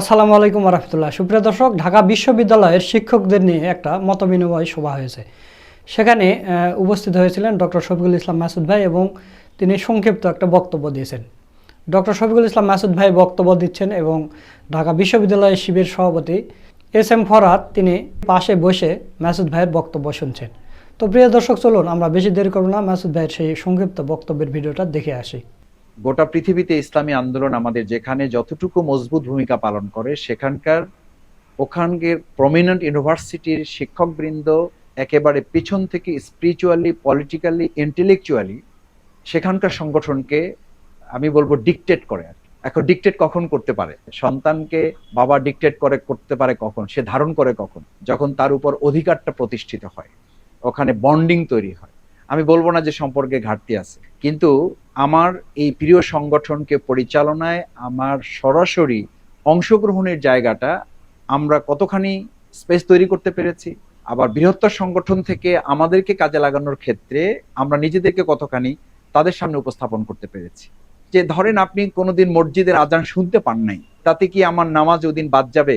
আসসালামু আলাইকুম রহমতুল্লাহ সুপ্রিয় দর্শক, ঢাকা বিশ্ববিদ্যালয়ের শিক্ষকদের নিয়ে একটা মতবিনিময় সভা হয়েছে। সেখানে উপস্থিত হয়েছিলেন ডক্টর শফিকুল ইসলাম মাসুদ ভাই এবং তিনি সংক্ষিপ্ত একটা বক্তব্য দিয়েছেন। ডক্টর শফিকুল ইসলাম মাসুদ ভাই বক্তব্য দিচ্ছেন এবং ঢাকা বিশ্ববিদ্যালয়ের শিবির সভাপতি এস এম ফরহাদ তিনি পাশে বসে মাসুদ ভাইয়ের বক্তব্য শুনছেন। তো প্রিয় দর্শক, চলুন আমরা বেশি দেরি করব না। মাসুদ ভাইয়ের সেই সংক্ষিপ্ত বক্তব্যের ভিডিওটা দেখে আসি। গোটা পৃথিবীতে ইসলামী আন্দোলন আমাদের যেখানে যতটুকু মজবুত ভূমিকা পালন করে, সেখানকার ওখানকার প্রমিনেন্ট ইউনিভার্সিটির শিক্ষকবৃন্দ একেবারে পিছন থেকে স্পিরিচুয়ালি পলিটিক্যালি ইন্টেলেকচুয়ালি সেখানকার সংগঠনকে, আমি বলব ডিকটেট করে আর এখন ডিকটেট কখন করতে পারে? সন্তানকে বাবা ডিকটেট করে, করতে পারে কখন? সে ধারণ করে কখন? যখন তার উপর অধিকারটা প্রতিষ্ঠিত হয়। ওখানে বন্ডিং তৈরি হয়। আমি বলব না যে সম্পর্কে ঘাটতি আছে। কিন্তু আমার এই প্রিয় সংগঠনকে পরিচালনায় আমার সরাসরি অংশগ্রহণের জায়গাটা আমরা কতখানি স্পেস তৈরি করতে পেরেছি, আবার বৃহত্তর সংগঠন থেকে আমাদেরকে কাজে লাগানোর ক্ষেত্রে আমরা নিজেদেরকে কতখানি তাদের সামনে উপস্থাপন করতে পেরেছি। যে ধরেন আপনি কোনোদিন মসজিদের আজান শুনতে পান নাই, তাতে কি আমার নামাজ ওদিন বাদ যাবে?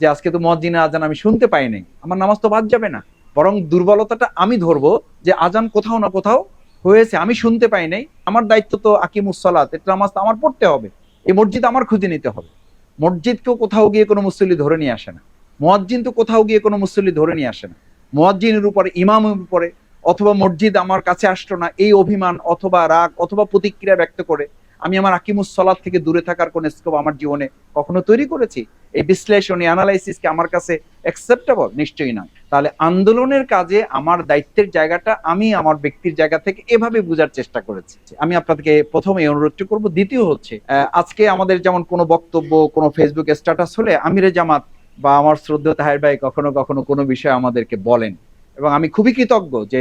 যে আজকে তো মসজিদের আজান আমি শুনতে পাই নাই, আমার নামাজ তো বাদ যাবে না। বরং দুর্বলতাটা আমি ধরবো যে আজান কোথাও না কোথাও হয়েছে, আমি শুনতে পাই নাই। আমার দায়িত্ব তো আকিমুসলাত এটা নামাজ আমার পড়তে হবে। এই মসজিদ আমার খুঁজে নিতে হবে। মসজিদকেও কোথাও গিয়ে কোনো মুসল্লি ধরে নিয়ে আসে না। মোয়াজ্জিন তো কোথাও গিয়ে কোনো মুসল্লি ধরে নিয়ে আসে না। মোয়াজ্জিনের উপরে, ইমামের উপরে, অথবা মসজিদ আমার কাছে আসলো না, এই অভিমান অথবা রাগ অথবা প্রতিক্রিয়া ব্যক্ত করে আমি আমার আকিমুস সলাদ থেকে দূরে থাকার কোন স্কোপ আমার জীবনে কখনো তৈরি করেছি? এই বিশ্লেষণ অ্যানালাইসিসকে আমার কাছে অ্যাকসেপ্টেবল নিশ্চয়ই না তাহলে আন্দোলনের কাজে আমার দায়িত্বের জায়গাটা আমি আমার ব্যক্তির জায়গা থেকে এভাবে বোঝার চেষ্টা করেছি। আমি আপনাদেরকে প্রথমে অনুরোধটি করব। দ্বিতীয় হচ্ছে আজকে আমাদের যেমন কোনো বক্তব্য, কোনো ফেসবুক স্ট্যাটাস হলে আমিরে জামাত বা আমার শ্রদ্ধা তাহের ভাই কখনো কখনো কোনো বিষয়ে আমাদেরকে বলেন। এবং আমি খুবই কৃতজ্ঞ যে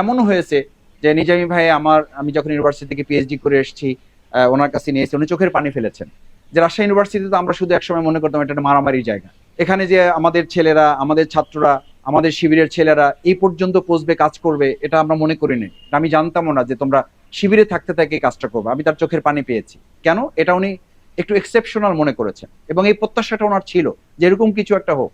এমনও হয়েছে যে নিজামি ভাই আমার, আমি যখন ইউনিভার্সিটি থেকে পিএইচডি করে এসেছি ওনার কাছে নিয়ে এসে উনি চোখের পানি ফেলেছেন। যে রাজশাহী ইউনিভার্সিটিতে আমরা শুধু একসময় মনে করতাম এটা একটা মারামারি জায়গা। এখানে যে আমাদের ছেলেরা, আমাদের ছাত্ররা, আমাদের শিবিরের ছেলেরা এই পর্যন্ত পৌঁছবে, কাজ করবে, এটা আমরা মনে করিনি। আমি জানতামও না যে তোমরা শিবিরে থাকতে থাকে কাজটা করবে। আমি তার চোখের পানি পেয়েছি। কেন? এটা উনি একটু এক্সেপশনাল মনে করেছেন। এবং এই প্রত্যাশাটা ওনার ছিল যে এরকম কিছু একটা হোক।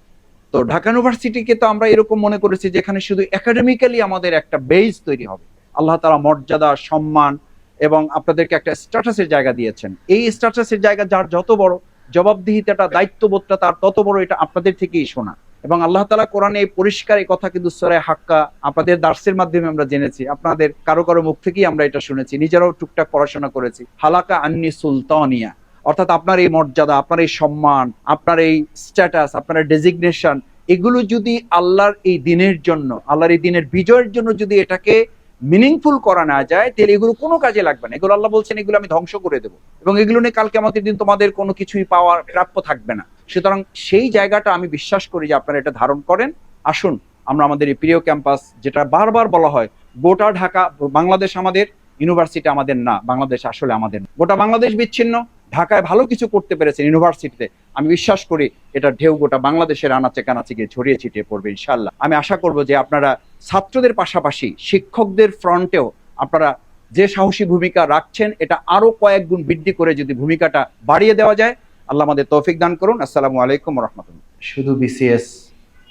তো ঢাকা ইউনিভার্সিটিকে তো আমরা এরকম মনে করেছি যেখানে শুধু একাডেমিক্যালি আমাদের একটা বেস তৈরি হবে। আল্লাহ তালা মর্যাদা, সম্মান এবং আপনাদেরকে একটা স্ট্যাটাসের জায়গা দিয়েছেন। এই স্ট্যাটাসের জায়গা যার যত বড় জবাবদিহিতাটা, দায়িত্ববোধটা তার তত বড় এটা আপনাদের থেকেই শোনা। এবং আল্লাহ তালা কোরআনে এই পরিষ্কার এই কথা কিন্তু সরাই হাক্কা আপনাদের দার্সের মাধ্যমে আমরা জেনেছি। আপনাদের কারও কারও মুখ থেকেই আমরা এটা শুনেছি। নিজেরাও টুকটাক পড়াশোনা করেছি। হালাকা আন্নি সুলতানিয়া। অর্থাৎ আপনার এই মর্যাদা, আপনার এই সম্মান, আপনার এই স্ট্যাটাস আপনার ডেজিগনেশন এগুলো যদি আল্লাহর এই দিনের জন্য, আল্লাহর এই দিনের বিজয়ের জন্য যদি এটাকে মিনিংফুল করা না যায়, তাহলে এগুলো কোনো কাজে লাগবে না। এগুলো আল্লাহ বলছেন, এগুলো আমি ধ্বংস করে দেবো। এবং এগুলো নিয়ে কালকে আমাদের দিন তোমাদের কোনো কিছুই পাওয়ার প্রাপ্য থাকবে না। সুতরাং সেই জায়গাটা আমি বিশ্বাস করি যে আপনারা এটা ধারণ করেন। আসুন, আমরা আমাদের এই প্রিয় ক্যাম্পাস, যেটা বারবার বলা হয়, গোটা ঢাকা, বাংলাদেশ আমাদের, ইউনিভার্সিটি আমাদের না, বাংলাদেশ আসলে আমাদের গোটা বাংলাদেশ বিচ্ছিন্ন ঢাকায় ভালো কিছু করতে পেরেছেন ইউনিভার্সিটিতে, আমি বিশ্বাস করি এটা ঢেউ গোটা বাংলাদেশের আনাচে কানাচে গিয়ে ছড়িয়ে ছিটিয়ে পড়বে ইনশাল্লাহ আমি আশা করব যে আপনারা ছাত্রদের পাশাপাশি, শিক্ষকদের ফ্রন্টেও আপনারা যে সাহসী ভূমিকা রাখছেন, এটা আরও কয়েক গুণ বৃদ্ধি করে যদি ভূমিকাটা বাড়িয়ে দেওয়া যায়, আল্লাহ আমাদের তৌফিক দান করুন। আসসালামু আলাইকুম রহমতুল্লাহ। শুধু বিসিএস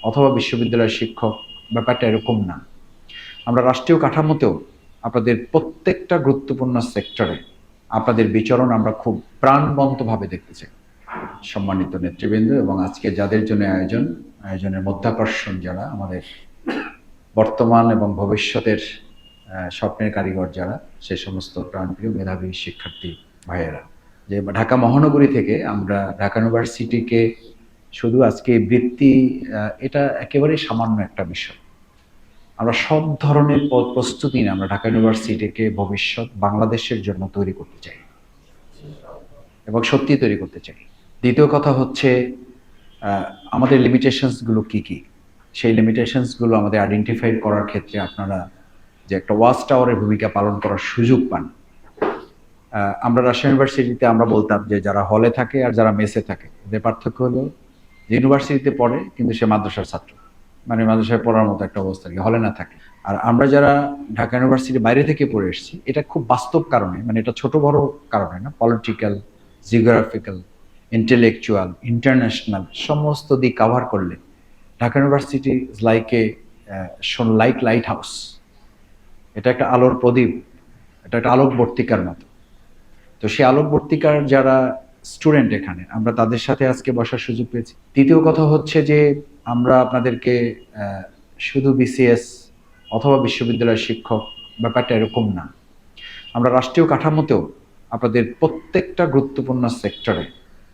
অথবা বিশ্ববিদ্যালয়ের শিক্ষক ব্যাপারটা এরকম না। আমরা রাষ্ট্রীয় কাঠামোতেও আপনাদের প্রত্যেকটা গুরুত্বপূর্ণ সেক্টরে আপনাদের বিচরণ আমরা খুব প্রাণবন্তভাবে দেখতে চাই সম্মানিত নেতৃবৃন্দ এবং আজকে যাদের জন্য আয়োজন, আয়োজনের মধ্যাকর্ষণ যারা, আমাদের বর্তমান এবং ভবিষ্যতের স্বপ্নের কারিগর যারা, সে সমস্ত প্রাণপ্রিয় মেধাবী শিক্ষার্থী ভাইয়েরা। যে ঢাকা মহানগরী থেকে আমরা ঢাকা ইউনিভার্সিটিকে শুধু আজকে বৃত্তি এটা একেবারেই সামান্য একটা বিষয়। আমরা সব ধরনের প- প্রস্তুতি নিয়ে আমরা ঢাকা ইউনিভার্সিটিকে ভবিষ্যৎ বাংলাদেশের জন্য তৈরি করতে চাই এবং সত্যি তৈরি করতে চাই। দ্বিতীয় কথা হচ্ছে আমাদের লিমিটেশনসগুলো কি কি? সেই লিমিটেশনসগুলো আমাদের আইডেন্টিফাই করার ক্ষেত্রে আপনারা যে একটা ওয়াচ টাওয়ারের ভূমিকা পালন করার সুযোগ পান। আমরা রাজশাহী ইউনিভার্সিটিতে আমরা বলতাম যে যারা হলে থাকে আর যারা মেসে থাকে, এদের পার্থক্য হলো ইউনিভার্সিটিতে পড়ে কিন্তু সে মাদ্রাসার ছাত্র। মানে মাদ্রাসায় পড়ার মতো একটা অবস্থা কি, হলে না থাকে। আর আমরা যারা ঢাকা ইউনিভার্সিটির বাইরে থেকে পড়ে এসেছি, এটা খুব বাস্তব কারণে মানে এটা ছোট বড় কারণে না পলিটিক্যাল জিওগ্রাফিক্যাল ইন্টেলেকচুয়াল ইন্টারন্যাশনাল সমস্ত দিক কাভার করলে Dhaka university is like a like light house এটা একটা আলোর প্রদীপ, এটা একটা আলোকবর্তিকার মতো। তো সেই আলোকবর্তিকার যারা স্টুডেন্ট এখানে, আমরা তাদের সাথে আজকে বসার সুযোগ পেয়েছি। তৃতীয় কথা হচ্ছে যে আমরা আপনাদেরকে শুধু বিসিএস অথবা বিশ্ববিদ্যালয়ের শিক্ষক ব্যাপারটা এরকম না। আমরা রাষ্ট্রীয় কাঠামোতেও আপনাদের প্রত্যেকটা গুরুত্বপূর্ণ সেক্টরে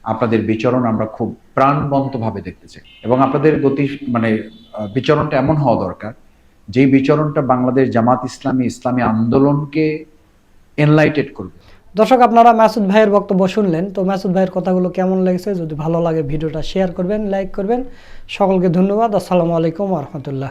আপনাদের বিচরণ আমরা খুব প্রাণবন্তভাবে দেখতে চাই। এবং আপনাদের গতি মানে বিচরণটা এমন হওয়া দরকার, যেই বিচরণটা বাংলাদেশ জামাত ইসলামী ইসলামী আন্দোলনকে এনলাইটেড করবে। দর্শক, আপনারা মাসুদ ভাইয়ের বক্তব্য শুনলেন। তো মাসুদ ভাইয়ের কথাগুলো কেমন লেগেছে? যদি ভালো লাগে, ভিডিওটা শেয়ার করবেন লাইক করবেন। সকলকে ধন্যবাদ। আসসালামু আলাইকুম রহমতুল্লাহ।